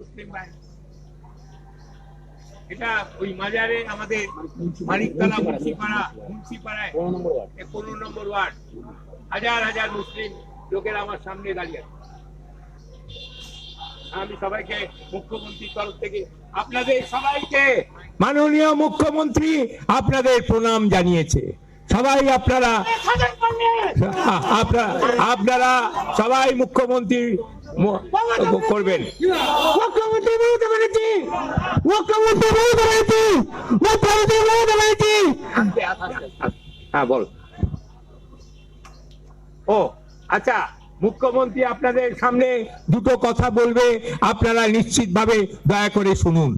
মুসলিম ভাই এটা ওই মাজারে আমাদের মানিকতলা মুন্সিপাড়া মুন্সিপাড়ায় পনেরো নম্বর ওয়ার্ড। হাজার হাজার মুসলিম লোকেরা আমার সামনে দাঁড়িয়ে আছে। আমি সবাইকে মুখ্যমন্ত্রীর তরফ থেকে আপনাদের সবাইকে মাননীয় মুখ্যমন্ত্রী আপনাদের প্রণাম জানিয়েছে। সবাই আপনারা আপনারা আপনারা সবাই মুখ্যমন্ত্রী করবেন। হ্যাঁ বল। ও আচ্ছা মুখ্যমন্ত্রী আপনাদের সামনে দুটো কথা বলবে আপনারা নিশ্চিতভাবে দয়া করে শুনুন।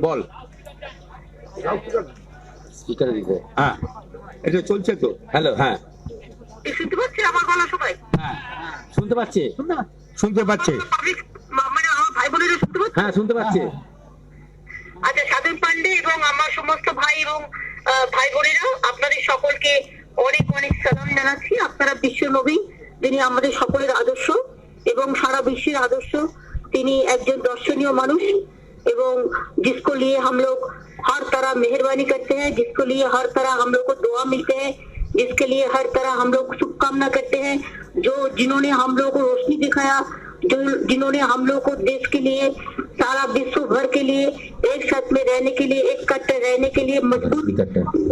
বল। হ্যাঁ এটা চলছে তো। হ্যালো হ্যাঁ। শুনতে পাচ্ছি আমার গলা সবাই? শুনতে পাচ্ছে। শুনতে পাচ্ছে পাবলিক মানে আমার ভাই বোনেরা শুনতে পাচ্ছে হ্যাঁ শুনতে পাচ্ছে আচ্ছা স্বাধীন পান্ডে এবং আমার সমস্ত ভাই এবং আহ, ভাই বোনেরা আপনাদের সকলকে অনেক অনেক সালাম জানাচ্ছি আপনারা বিশ্ব নবী যিনি আমাদের সকলের আদর্শ এবং সারা বিশ্বের আদর্শ তিনি একজন দর্শনীয় মানুষ এবং जिसको लिए हम लोग हर तरह मेहरबानी करते हैं जिसको लिए हर तरह हम लोग को दुआ मिलते हैं जिसके लिए हर तरह हम लोग शुभकामना करते हैं जो जिन्होंने हम लोग को रोशनी दिखाया जो जिन्होंने हम लोग को देश के लिए सारा विश्व भर के लिए एक साथ में रहने के लिए एक कट्टे रहने के लिए मज़बूत।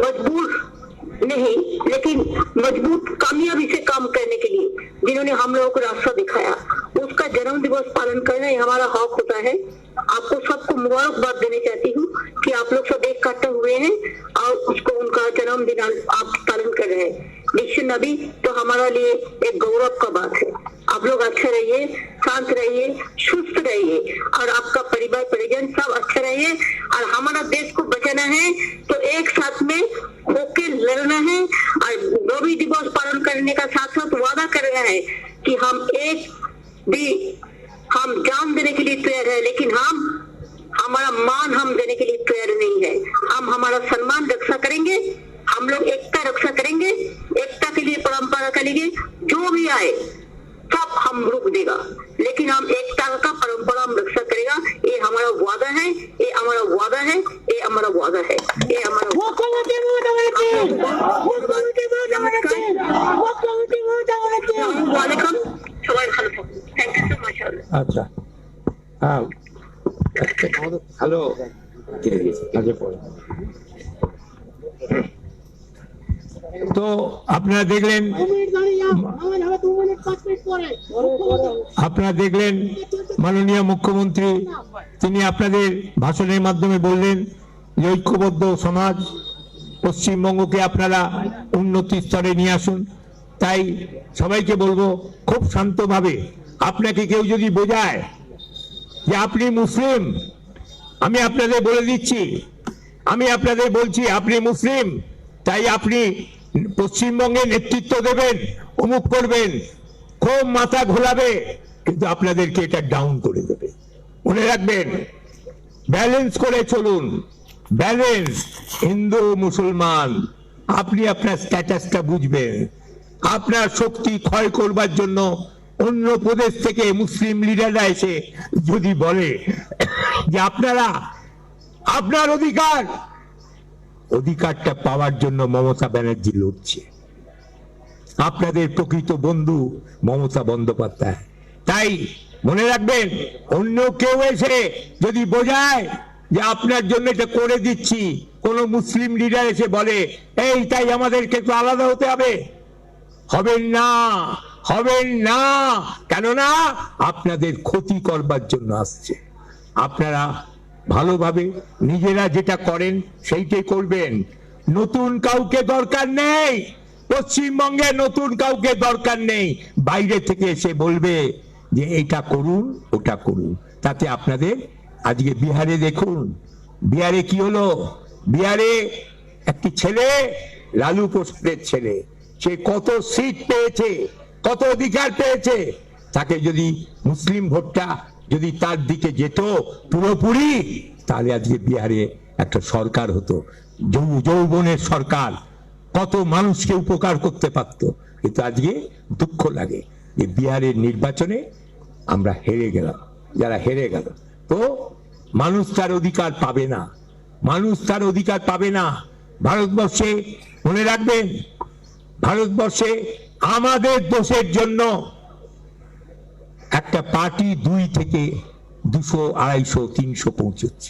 मजबूर नहीं लेकिन मज़बूत कामयाबी से काम करने के लिए जिन्होंने हम लोगों को रास्ता दिखाया। उसका जन्म दिवस पालन करना ये हमारा हक होता है। आपको सबको मुबारकबाद देना चाहती हूँ कि आप लोग सब एक कट्टे हुए हैं और उसको उनका जन्मदिन आप पालन कर रहे हैं। विश्व नबी तो हमारा लिए एक गौरव का बात है। आप लोग अच्छे रहिए, शांत रहिए, सुस्त रहिए, और आपका परिवार, परिजन सब अच्छा रहिए, और हमारा देश को बचाना है तो एक साथ में होके लड़ना है, और नौवीं दिवस पालन करने का साथ साथ वादा करना है कि हम एक भी हम जान देने के लिए तैयार है, लेकिन हम, हमारा मान हम देने के लिए तैयार नहीं আচ্ছা। হ্যাঁ হ্যালো। তো আপনারা দেখলেন আপনারা দেখলেন মাননীয় মুখ্যমন্ত্রী তিনি আপনাদের ভাষণের মাধ্যমে বললেন যে ঐক্যবদ্ধ সমাজ পশ্চিমবঙ্গকে আপনারা উন্নতি স্তরে নিয়ে আসুন। তাই সবাইকে বলব খুব শান্তভাবে আপনাকে কেউ যদি বোঝায় যে আপনি মুসলিম, আমি আপনাদের বলে দিচ্ছি, আমি আপনাদের বলছি আপনি মুসলিম, তাই আপনি পশ্চিমবঙ্গে নেতৃত্ব দেবেন, অমুক করবেন, খুব মাথা ঘোলাবে, কিন্তু আপনাদেরকে এটা ডাউন করে দেবে। মনে রাখবেন ব্যালেন্স করে চলুন ব্যালেন্স হিন্দু, মুসলমান, আপনি আপনার স্ট্যাটাসটা বুঝবেন, আপনার শক্তি ক্ষয় করবার জন্য অন্য প্রদেশ থেকে মুসলিম লিডাররা এসে যদি বলে যে আপনারা, আপনার অধিকার, অধিকারটা পাওয়ার জন্য মমতা ব্যানার্জি লড়ছে। আপনাদের প্রকৃত বন্ধু মমতা বন্দ্যোপাধ্যায়। তাই মনে রাখবেন, অন্য কেউ এসে যদি বোঝায় যে আপনার জন্য এটা করে দিচ্ছি, কোন মুসলিম লিডার এসে বলে, এই তাই আমাদেরকে তো আলাদা হতে হবে। হবেন না। হবেন না। কেননা আপনাদের ক্ষতি করবার জন্য আসছে। আপনারা ভালোভাবে নিজেরা যেটা করেন সেইটাই করবেন। নতুন কাউকে দরকার নেই। পশ্চিমবঙ্গে নতুন কাউকে দরকার নেই। বাইরে থেকে এসে বলবে যে এটা করুন, ওটা করুন। তাতে আপনাদের আজকে বিহারে দেখুন। বিহারে কি হলো? বিহারে একটি ছেলে, লালু প্রসাদের ছেলে। সে কত সিট পেয়েছে? কত অধিকার পেয়েছে? তাকে যদি মুসলিম ভোটটা যদি তার দিকে যেত পুরোপুরি, তাহলে আজকে বিহারে একটা সরকার হতো। যৌবনের সরকার। কত মানুষকে উপকার করতে পারতো। কিন্তু আজকে দুঃখ লাগে যে বিহারের নির্বাচনে আমরা হেরে গেলাম, যারা হেরে গেল। তো মানুষ তার অধিকার পাবে না। মানুষ তার অধিকার পাবে না। ভারতবর্ষে মনে রাখবেন ভারতবর্ষে আমাদের দোষের জন্য একটা পার্টি দুই থেকে দুশো আড়াইশো তিনশো পৌঁছচ্ছে